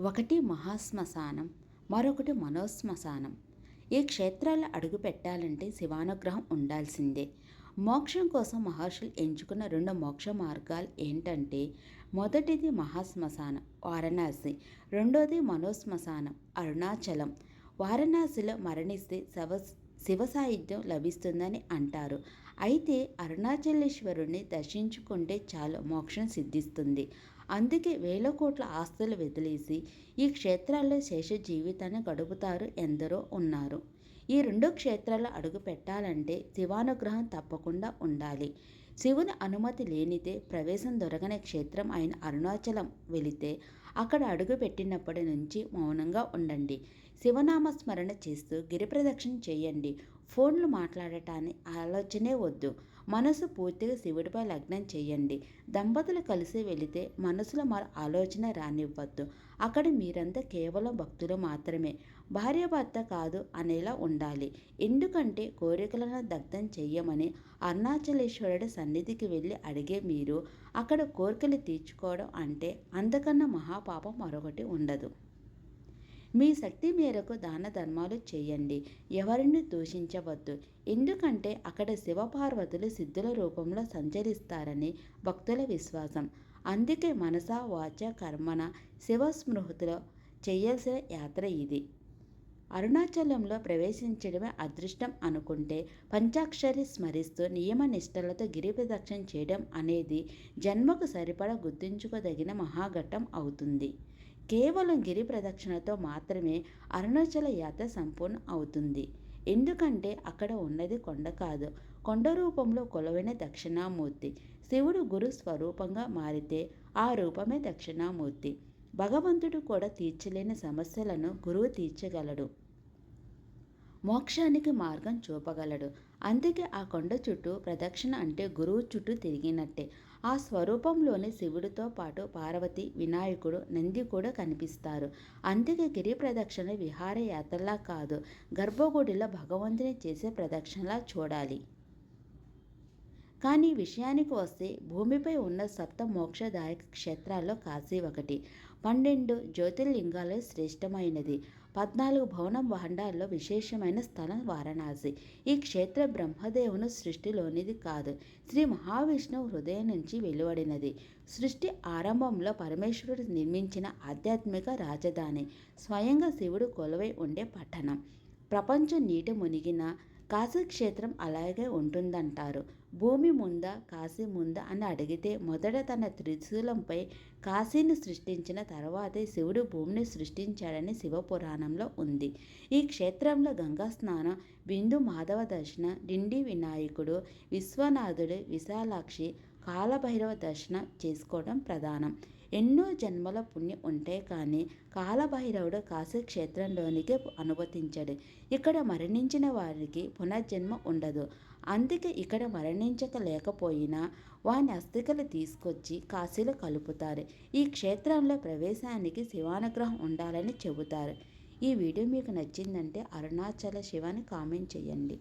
ఒకటి మహాశ్మశానం మరొకటి మనోశ్మశానం. ఈ క్షేత్రాలు అడుగు పెట్టాలంటే శివానుగ్రహం ఉండాల్సిందే. మోక్షం కోసం మహర్షులు ఎంచుకున్న రెండు మోక్ష మార్గాలు ఏంటంటే మొదటిది మహాశ్మశానం వారణాసి. రెండోది మనోశ్మశానం అరుణాచలం. వారణాసిలో మరణిస్తే శవ శివ సాహిత్యం లభిస్తుందని అంటారు. అయితే అరుణాచలేశ్వరుణ్ణి దర్శించుకుంటే చాలు మోక్షం సిద్ధిస్తుంది. అందుకే వేల కోట్ల ఆస్తులు వదిలేసి ఈ క్షేత్రాల్లో శేష జీవితాన్ని గడుపుతారు ఎందరో ఉన్నారు. ఈ రెండు క్షేత్రాలు అడుగు పెట్టాలంటే శివానుగ్రహం తప్పకుండా ఉండాలి. శివుని అనుమతి లేనిదే ప్రవేశం దొరకని క్షేత్రం అయిన అరుణాచలం వెళితే అక్కడ అడుగు పెట్టినప్పటి నుంచి మౌనంగా ఉండండి. శివనామ స్మరణ చేస్తూ గిరిప్రదక్షిణ చేయండి. ఫోన్లు మాట్లాడటాన్ని ఆలోచనే వద్దు. మనసు పూర్తిగా శివుడిపై లగ్నం చేయండి. దంపతులు కలిసి వెళితే మనసులో మరో ఆలోచన రానివ్వద్దు. అక్కడ మీరంతా కేవలం భక్తులు మాత్రమే. భార్యాభర్త కాదు అనేలా ఉండాలి. ఎందుకంటే కోరికలను దగ్ధం చెయ్యమని అరుణాచలేశ్వరుడి సన్నిధికి వెళ్ళి అడిగే మీరు అక్కడ కోరికలు తీర్చుకోవడం అంటే అంతకన్నా మహాపాపం మరొకటి ఉండదు. మీ శక్తి మేరకు దాన ధర్మాలు చేయండి. ఎవరిని దూషించవద్దు. ఎందుకంటే అక్కడ శివపార్వతులు సిద్ధుల రూపంలో సంచరిస్తారని భక్తుల విశ్వాసం. అందుకే మనస వాచ కర్మన శివస్మృతిలో చేయాల్సిన యాత్ర ఇది. అరుణాచలంలో ప్రవేశించడమే అదృష్టం అనుకుంటే పంచాక్షరి స్మరిస్తూ నియమ నిష్టలతో గిరి ప్రదక్షిణ చేయడం అనేది జన్మకు సరిపడా గుర్తుంచుకోదగిన మహాఘట్టం అవుతుంది. కేవలం గిరి ప్రదక్షిణతో మాత్రమే అరుణాచల యాత్ర సంపూర్ణ అవుతుంది. ఎందుకంటే అక్కడ ఉన్నది కొండ కాదు. కొండ రూపంలో కొలవైన దక్షిణామూర్తి. శివుడు గురు స్వరూపంగా మారితే ఆ రూపమే దక్షిణామూర్తి. భగవంతుడు కూడా తీర్చలేని సమస్యలను గురువు తీర్చగలడు. మోక్షానికి మార్గం చూపగలడు. అందుకే ఆ కొండ చుట్టూ ప్రదక్షిణ అంటే గురువు చుట్టూ తిరిగినట్టే. ఆ స్వరూపంలోని శివుడితో పాటు పార్వతి వినాయకుడు నంది కూడా కనిపిస్తారు. అందుకే గిరి ప్రదక్షిణ విహారయాత్రలా కాదు గర్భగుడిలో భగవంతుని చేసే ప్రదక్షిణలా చూడాలి. కానీ విషయానికి వస్తే భూమిపై ఉన్న సప్త మోక్షదాయక క్షేత్రాల్లో కాశీ ఒకటి పన్నెండు జ్యోతిర్లింగాలు శ్రేష్టమైనది. పద్నాలుగు భవనం భాండాల్లో విశేషమైన స్థలం వారణాసి. ఈ క్షేత్ర బ్రహ్మదేవుని సృష్టిలోనిది కాదు. శ్రీ మహావిష్ణువు హృదయం నుంచి వెలువడినది. సృష్టి ఆరంభంలో పరమేశ్వరుడు నిర్మించిన ఆధ్యాత్మిక రాజధాని. స్వయంగా శివుడు కొలువై ఉండే పట్టణం. ప్రపంచం నీటి మునిగిన కాశీక్షేత్రం అలాగే ఉంటుందంటారు. భూమి ముందా కాశీ ముందా అని అడిగితే మొదట తన త్రిశూలంపై కాశీని సృష్టించిన తర్వాతే శివుడు భూమిని సృష్టించాడని శివపురాణంలో ఉంది. ఈ క్షేత్రంలో గంగా స్నానం బిందు మాధవ దర్శన డిండి వినాయకుడు విశ్వనాథుడు విశాలాక్షి కాలభైరవ దర్శనం చేసుకోవడం ప్రధానం. ఎన్నో జన్మల పుణ్యం ఉంటే కానీ కాలభైరవుడు కాశీ క్షేత్రంలోనికి అనుమతించడు. ఇక్కడ మరణించిన వారికి పునర్జన్మ ఉండదు. అందుకే ఇక్కడ మరణించక లేకపోయినా వాని అస్థికలు తీసుకొచ్చి కాశీలో కలుపుతారు. ఈ క్షేత్రంలో ప్రవేశానికి శివానుగ్రహం ఉండాలని చెబుతారు. ఈ వీడియో మీకు నచ్చిందంటే అరుణాచల శివాని కామెంట్ చేయండి.